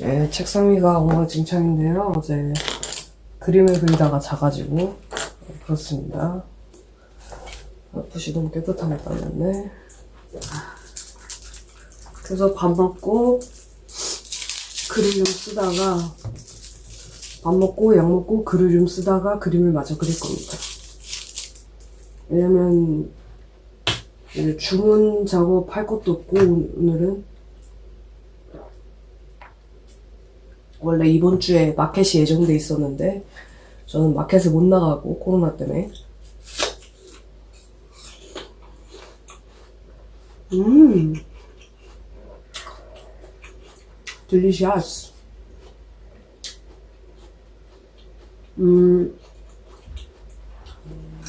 네, 책상 위가 엉망진창인데요. 어제 그림을 그리다가 자가지고 그렇습니다. 아, 붓이 너무 깨끗하게 빨렸네. 그래서 밥 먹고 좀 쓰다가 밥 먹고 약 먹고 글을 좀 쓰다가 그림을 마저 그릴 겁니다. 왜냐면 주문 작업 할 것도 없고 오늘은 원래 이번 주에 마켓이 예정돼 있었는데 저는 마켓을 못 나가고 코로나 때문에. 음. 딜리시아스 음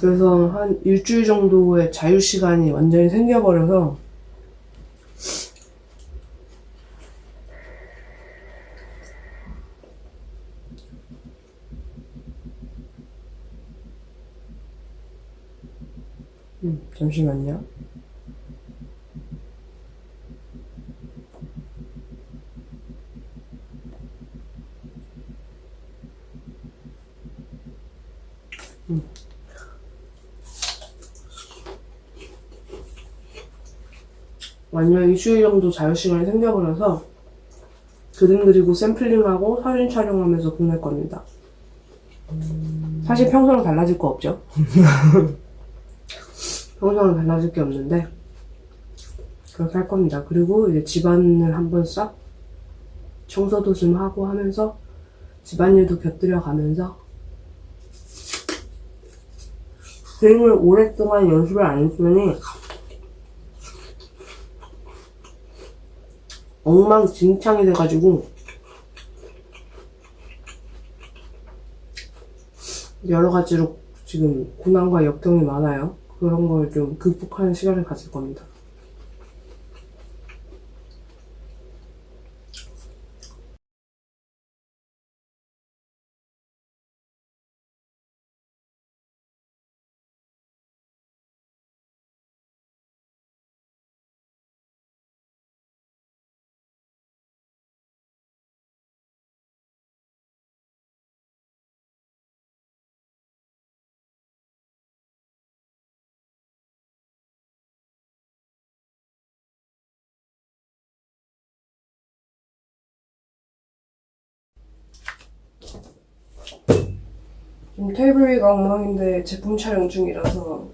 그래서 한 일주일 정도의 자유 시간이 완전히 생겨버려서 음, 잠시만요. 음. 완전 일주일 정도 자유시간이 생겨버려서 그림 그리고 샘플링하고 사진 촬영하면서 보낼 겁니다. 사실 평소랑 달라질 거 없죠? 평소랑 달라질 게 없는데 그렇게 할 겁니다. 그리고 이제 집안을 한번 싹 청소도 좀 하고 하면서 집안일도 곁들여 가면서 그림을 오랫동안 연습을 안 했으니 엉망진창이 돼가지고 여러 가지로 지금 고난과 역경이 많아요. 그런 걸 좀 극복하는 시간을 가질 겁니다. 지금 테이블 위가 엉망인데 제품 촬영 중이라서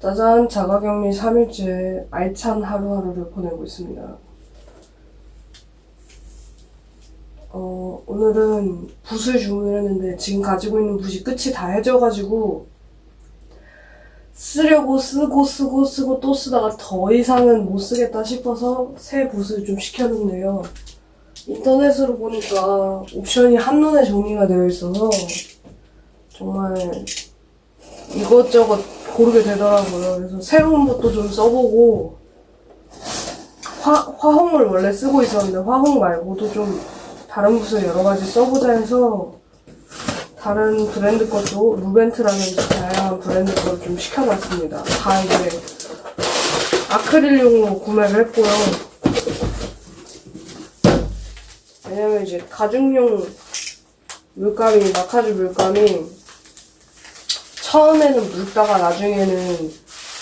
짜잔 자가격리 3일째 알찬 하루하루를 보내고 있습니다. 어, 오늘은 붓을 주문을 했는데 지금 가지고 있는 붓이 끝이 다 해져가지고 쓰려고 쓰고 쓰고 쓰고 또 쓰다가 더 이상은 못 쓰겠다 싶어서 새 붓을 좀 시켰는데요. 인터넷으로 보니까 옵션이 한눈에 정리가 되어 있어서 정말 이것저것 고르게 되더라고요. 그래서 새로운 것도 좀 써보고 화, 화홍을 원래 쓰고 있었는데 화홍 말고도 좀 다른 붓을 여러 가지 써보자 해서 다른 브랜드 것도 루벤트라는 다양한 브랜드 걸 좀 시켜봤습니다. 다 이제 아크릴용으로 구매를 했고요. 왜냐면 이제 가죽용 물감이 마카주 물감이 처음에는 묽다가 나중에는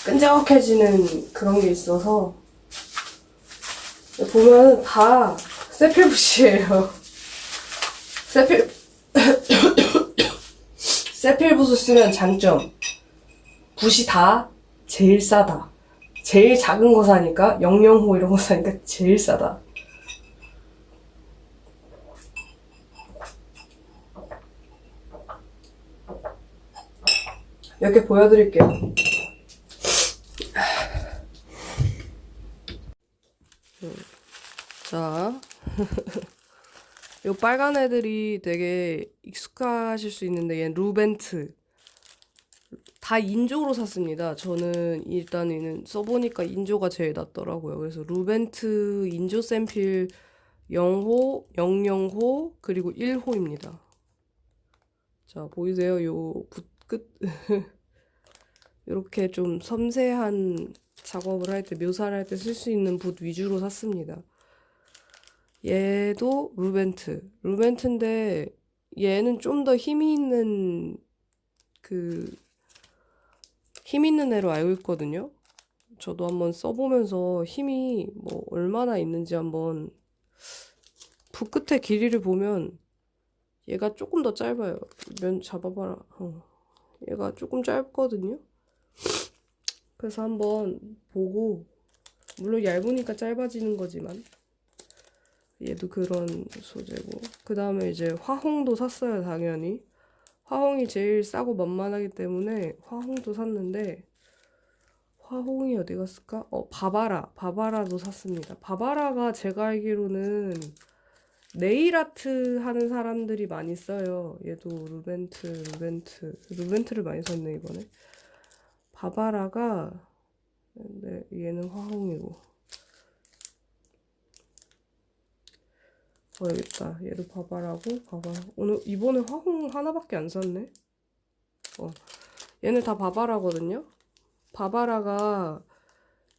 끈적해지는 그런 게 있어서 보면 다 세필붓이에요. 세필 세필붓을 쓰면 장점 붓이 다 제일 싸다. 제일 작은 거 사니까 영영호 이런 거 사니까 제일 싸다. 몇 개 보여드릴게요. 자, 이 빨간 애들이 되게 익숙하실 수 있는데 얘는 루벤트. 다 인조로 샀습니다. 저는 일단 얘는 써보니까 인조가 제일 낫더라고요. 그래서 루벤트 인조 샘필 0호, 00호, 그리고 1호입니다. 자, 보이세요? 요 붓 끝. 이렇게 좀 섬세한 작업을 할 때, 묘사를 할 때 쓸 수 있는 붓 위주로 샀습니다. 얘도 루벤트. 루벤트인데, 얘는 좀 더 힘이 있는, 그, 힘 있는 애로 알고 있거든요. 저도 한번 써보면서 힘이 뭐 얼마나 있는지 한번 붓 끝의 길이를 보면 얘가 조금 더 짧아요. 면 잡아봐라. 어. 얘가 조금 짧거든요. 그래서 한번 보고 물론 얇으니까 짧아지는 거지만 얘도 그런 소재고 그 다음에 이제 화홍도 샀어요 당연히 화홍이 제일 싸고 만만하기 때문에 화홍도 샀는데 화홍이 어디 갔을까? 어 바바라 바바라도 샀습니다 바바라가 제가 알기로는 네일 아트 하는 사람들이 많이 써요. 얘도 루벤트 루벤트 루벤트를 많이 썼네 이번에. 바바라가 근데 얘는 화홍이고. 어 여기 있다. 얘도 바바라고 바바라 오늘 이번에 화홍 하나밖에 안 샀네? 어. 얘는 다 바바라거든요? 바바라가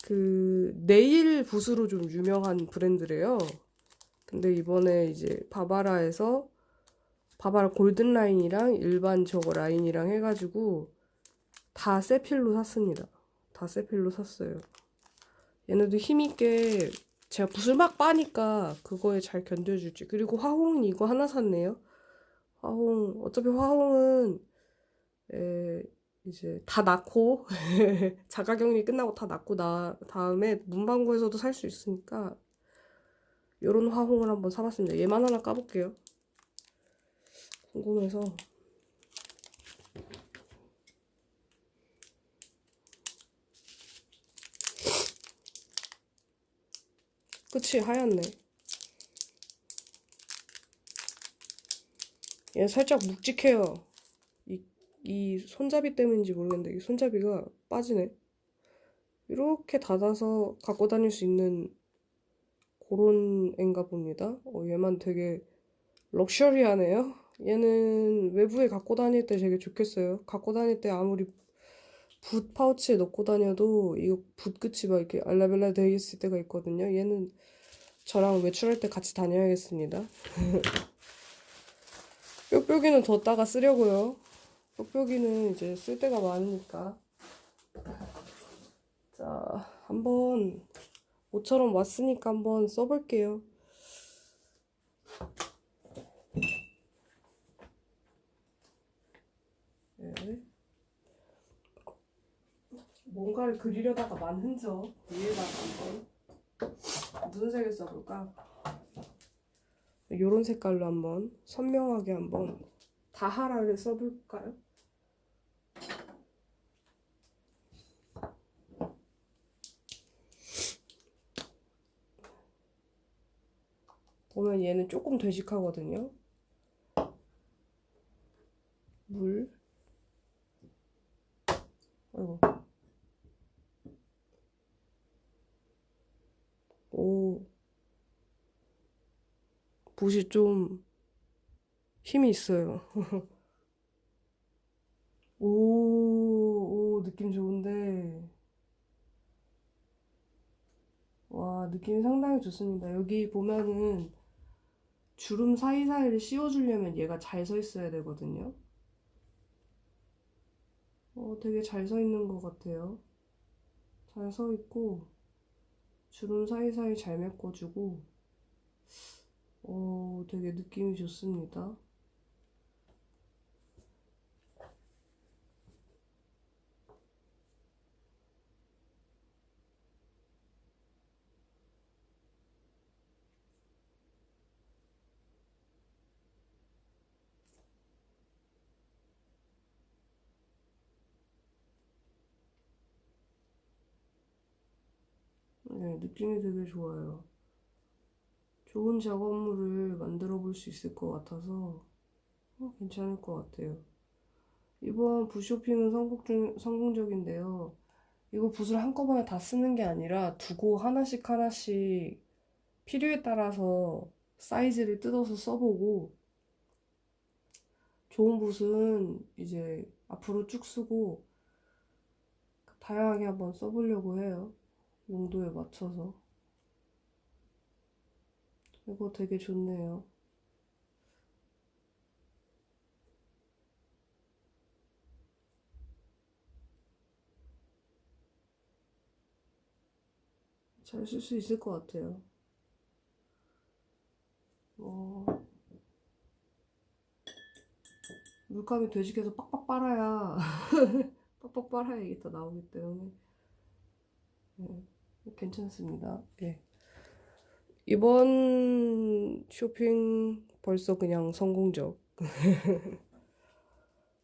그 네일 붓으로 좀 유명한 브랜드래요 근데 이번에 이제 바바라에서 바바라 골든 라인이랑 일반 저거 라인이랑 해가지고 다 세필로 샀습니다. 다 세필로 샀어요. 얘네도 힘있게 제가 붓을 막 빠니까 그거에 잘 견뎌줄지. 그리고 화홍 이거 하나 샀네요. 화홍 어차피 화홍은 에, 이제 다 낳고 자가격리 끝나고 다 낳고 나 다음에 문방구에서도 살 수 있으니까 요런 화홍을 한번 사봤습니다. 얘만 하나 까볼게요. 궁금해서 그치 하얗네 얘 살짝 묵직해요 이, 이 손잡이 때문인지 모르겠는데 이 손잡이가 빠지네 이렇게 닫아서 갖고 다닐 수 있는 그런 앤가 봅니다 어, 얘만 되게 럭셔리하네요 얘는 외부에 갖고 다닐 때 되게 좋겠어요 갖고 다닐 때 아무리 붓 파우치에 넣고 다녀도 이거 붓 끝이 막 이렇게 알라벨라 되어 있을 때가 있거든요. 얘는 저랑 외출할 때 같이 다녀야겠습니다. 뾱뾱이는 뒀다가 쓰려고요. 뾱뾱이는 이제 쓸 때가 많으니까. 자, 한번 모처럼 왔으니까 한번 써볼게요. 네. 뭔가를 그리려다가 만 흔적 위에다가 한번 무슨 색을 써볼까? 요런 색깔로 한번 선명하게 한번 다하라를 써볼까요? 보면 얘는 조금 되직하거든요. 물. 아이고. 오, 붓이 좀 힘이 있어요. 오, 오, 느낌 좋은데. 와, 느낌이 상당히 좋습니다. 여기 보면은 주름 사이사이를 씌워주려면 얘가 잘 서 있어야 되거든요. 어, 되게 잘 서 있는 것 같아요. 잘 서 있고, 주름 사이사이 잘 메꿔주고 어, 되게 느낌이 좋습니다. 네, 느낌이 되게 좋아요. 좋은 작업물을 만들어 볼 수 있을 것 같아서 어, 괜찮을 것 같아요. 이번 붓쇼핑은 성공 중, 성공 적인데요. 이거 붓을 한꺼번에 다 쓰는 게 아니라 두고 하나씩 하나씩 필요에 따라서 사이즈를 뜯어서 써보고 좋은 붓은 이제 앞으로 쭉 쓰고 다양하게 한번 써보려고 해요. 용도에 맞춰서. 이거 되게 좋네요. 잘 쓸 수 있을 것 같아요. 뭐, 물감이 되직해서 빡빡 빨아야, 빡빡 빨아야 이게 더 나오기 때문에. 네, 괜찮습니다. 예. 이번 쇼핑 벌써 그냥 성공적.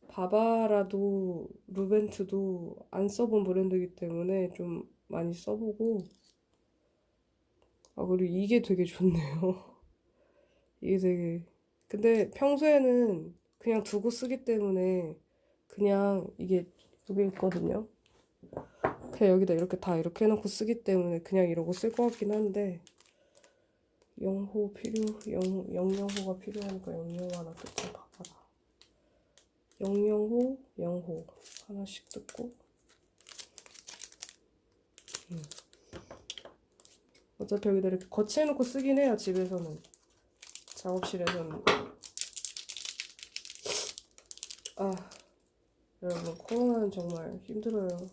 바바라도 루벤트도 안 써본 브랜드이기 때문에 좀 많이 써보고 아 그리고 이게 되게 좋네요. 이게 되게 근데 평소에는 그냥 두고 쓰기 때문에 그냥 이게 여기 있거든요. 그냥 여기다 이렇게 다 이렇게 해놓고 쓰기 때문에 그냥 이러고 쓸 것 같긴 한데 영호 필요 영 영영호가 필요하니까 영영호 하나 끝에 박아라. 영영호 영호 하나씩 뜯고 음. 어차피 여기다 이렇게 거치해놓고 쓰긴 해요 집에서는 작업실에서는 아 여러분 코로나는 정말 힘들어요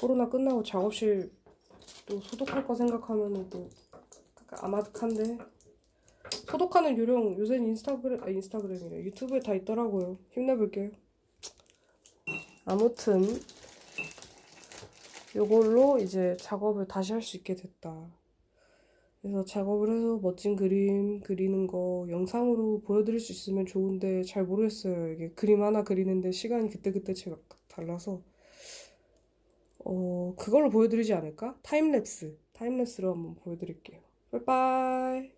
코로나 끝나고 작업실 또 소독할 거 생각하면은 또 약간 아마득한데. 소독하는 요령 요새는 인스타그램 아 인스타그램이래. 유튜브에 다 있더라고요. 힘내볼게요. 아무튼 요걸로 이제 작업을 다시 할 수 있게 됐다. 그래서 작업을 해서 멋진 그림 그리는 거 영상으로 보여드릴 수 있으면 좋은데 잘 모르겠어요. 이게 그림 하나 그리는데 시간이 그때그때 제가 달라서 어, 그걸로 보여드리지 않을까? 타임랩스. 타임랩스로 한번 보여드릴게요. 빠이빠이.